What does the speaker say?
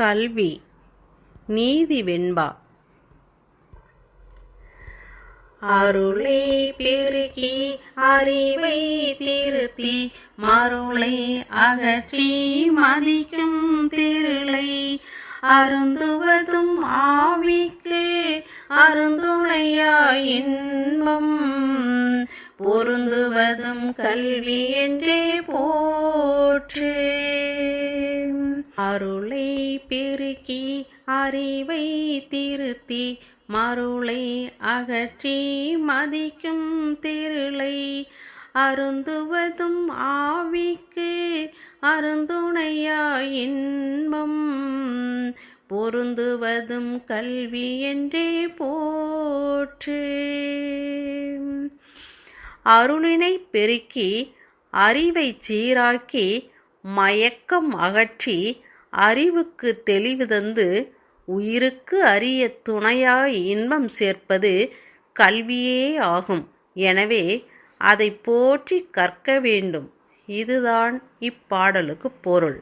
கல்வி நீதி வெண்பா. அருளை பெருக்கி அறிவை திருத்தி மருளை அகற்றி மதிக்கும் திருளை. அருந்துவதும் ஆவிக்கு அருந்துணையா இன்பம் பொருந்துவதும் கல்வி என்றே போற்று. அருளை பெருக்கி அறிவை திருத்தி மருளை அகற்றி மதிக்கும் திருளை. அருந்துவதும் ஆவிக்கு அருந்துணையா இன்பம் பொருந்துவதும் கல்வி என்றே போற்று. அருளினை பெருக்கி அறிவை சீராக்கி மயக்கம் அகற்றி அறிவுக்கு தெளிவு தந்து உயிருக்கு அரிய துணையாய் இன்பம் சேர்ப்பது கல்வியே ஆகும். எனவே அதை போற்றி கற்க வேண்டும். இதுதான் இப்பாடலுக்கு பொருள்.